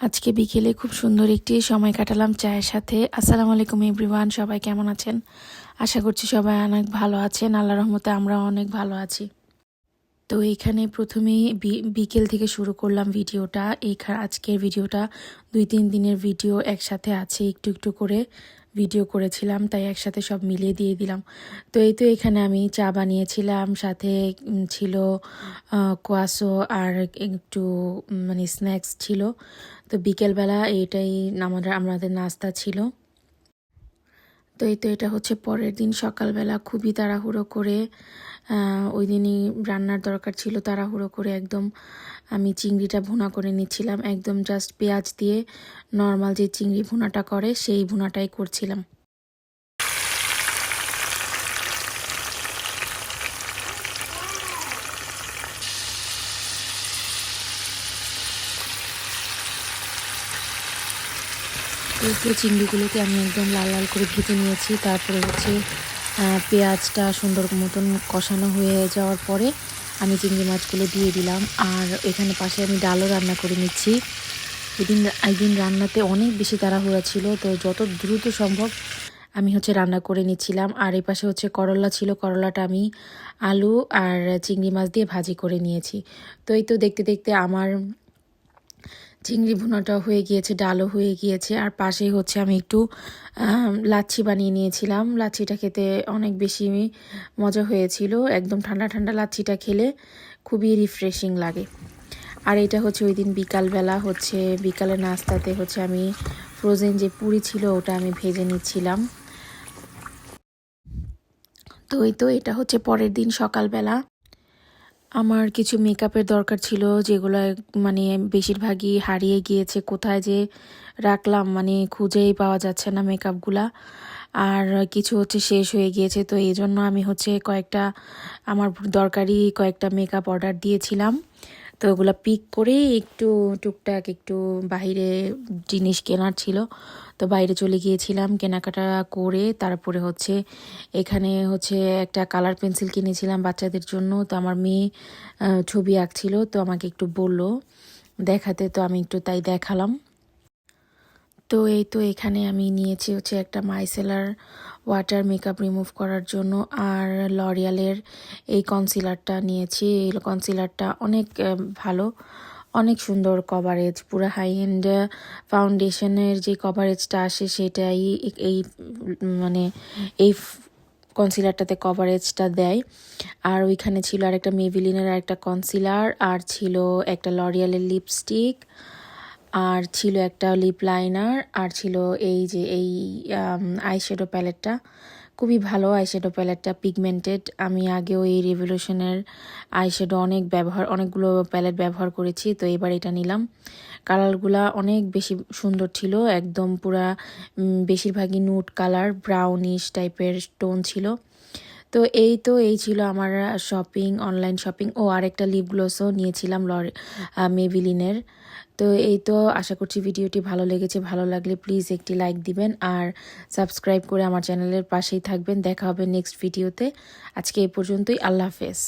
আজকে বিকেলে খুব সুন্দর একটি সময় কাটালাম চায়ের সাথে। আসসালামু আলাইকুম, এভরিওয়ান। সবাই কেমন আছেন? আশা করছি সবাই অনেক ভালো আছেন। আল্লাহ রহমতে আমরা অনেক ভালো আছি। তো এখানে প্রথমেই বিকেল থেকে শুরু করলাম ভিডিওটা। এই আজকের ভিডিওটা দুই তিন দিনের ভিডিও একসাথে আছে একটু একটু করে। ভিডিও করেছিলাম, তাই একসাথে সব মিলিয়ে দিয়ে দিলাম। তো এই তো এখানে আমি চা বানিয়েছিলাম, সাথে ছিল কোয়াশো আর একটু মানে স্ন্যাক্স ছিল। তো বিকেলবেলা এটাই আমাদের আমাদের নাস্তা ছিল। তো এই তো এটা হচ্ছে পরের দিন সকালবেলা খুবই তাড়াহুড়ো করে ওই দিনই রান্নার দরকার ছিল তাড়াহুড়ো করে একদম আমি চিংড়িটা ভুনা করে নিচ্ছিলাম, একদম জাস্ট পেঁয়াজ দিয়ে নর্মাল যে চিংড়ি ভুনাটা করে সেই ভুনাটাই করছিলাম। এই চিংড়িগুলোকে আমি একদম লাল লাল করে ভেজে নিয়েছি। তারপরে হচ্ছে পেঁয়াজটা সুন্দর মতন কষানো হয়ে যাওয়ার পরে আমি চিংড়ি মাছগুলো দিয়ে দিলাম। আর এখানে পাশে আমি ডালও রান্না করে নিচ্ছি। এদিন একদিন রান্নাতে অনেক বেশি তাড়াহুড়া ছিল, তো যত দ্রুত সম্ভব আমি হচ্ছে রান্না করে নিচ্ছিলাম। আর এই পাশে হচ্ছে করলা ছিল, করলাটা আমি আলু আর চিংড়ি মাছ দিয়ে ভাজি করে নিয়েছি। তো এই তো দেখতে দেখতে আমার চিংড়ি ভুনাটাও হয়ে গিয়েছে, ডালও হয়ে গিয়েছে। আর পাশেই হচ্ছে আমি একটু লাচ্ছি বানিয়ে নিয়েছিলাম। লাচ্ছিটা খেতে অনেক বেশি মজা হয়েছিল। একদম ঠান্ডা ঠান্ডা লাচ্ছিটা খেলে খুবই রিফ্রেশিং লাগে। আর এটা হচ্ছে ওই দিন বিকালবেলা হচ্ছে, বিকালে নাস্তাতে হচ্ছে আমি ফ্রোজেন যে পুরি ছিল ওটা আমি ভেজে নিচ্ছিলাম। তো এই তো এটা হচ্ছে পরের দিন সকালবেলা। আমার কিছু মেকআপের দরকার ছিল, যেগুলো মানে বেশিরভাগই হারিয়ে গিয়েছে। কোথায় যে রাখলাম মানে খুঁজেই পাওয়া যাচ্ছে না মেকআপগুলা আর কিছু হচ্ছে শেষ হয়ে গিয়েছে, তো এই জন্য আমি হচ্ছে কয়েকটা, আমার দরকারি কয়েকটা মেকআপ অর্ডার দিয়েছিলাম। তো ওগুলো পিক করে একটু টুকটাক একটু বাইরে জিনিস কেনার ছিল। তো বাইরে চলে গিয়েছিলাম কেনাকাটা করে, তারপরে হচ্ছে এখানে হচ্ছে একটা কালার পেন্সিল কিনেছিলাম বাচ্চাদের জন্য। তো আমার মেয়ে ছবি আঁকছিল, তো আমাকে একটু বলল দেখাতে। তো আমি একটু তাই দেখালাম। তো এই তো এখানে আমি নিয়েছি হচ্ছে একটা মাইসেলার ওয়াটার মেকআপ রিমুভ করার জন্য। আর লরিয়ালের এই কনসিলারটা নিয়েছি। এই কনসিলারটা অনেক ভালো, অনেক সুন্দর কভারেজ পুরো হাই এন্ড ফাউন্ডেশনের যে কভারেজটা আসে সেটাই এই মানে এই কনসিলারটাতে কভারেজটা দেয়। আর ওইখানে ছিল আর আরেকটা মেভিলিনের আরেকটা কনসিলার আর ছিল একটা লরিয়ালের লিপস্টিক আর ছিল একটা লিপ লাইনার আর ছিল এই যে এই আইশ্যাডো প্যালেটটা খুবই ভালো আইশ্যাডো প্যালেটটা পিগমেন্টেড আমি আগেও এই রেভলিউশনের আইশ্যাডো অনেক ব্যবহার, অনেকগুলো প্যালেট ব্যবহার করেছি, তো এবার এটা নিলাম। কালারগুলা অনেক বেশি সুন্দর ছিল, একদম পুরা বেশিরভাগই নুট কালার ব্রাউনিশ টাইপের টোন ছিল। তো এই তো এই ছিল আমার শপিং অনলাইন শপিং ও আরেকটা লিপ গ্লোসও নিয়েছিলাম লর মেভিলিনের তো এই তো আশা করছি ভিডিওটি ভালো লেগেছে। ভালো লাগলে প্লিজ একটি লাইক দিবেন আর সাবস্ক্রাইব করে আমার চ্যানেলের পাশেই থাকবেন। দেখা হবে নেক্সট ভিডিওতে আজকে এই পর্যন্তই। আল্লাহ হাফেজ।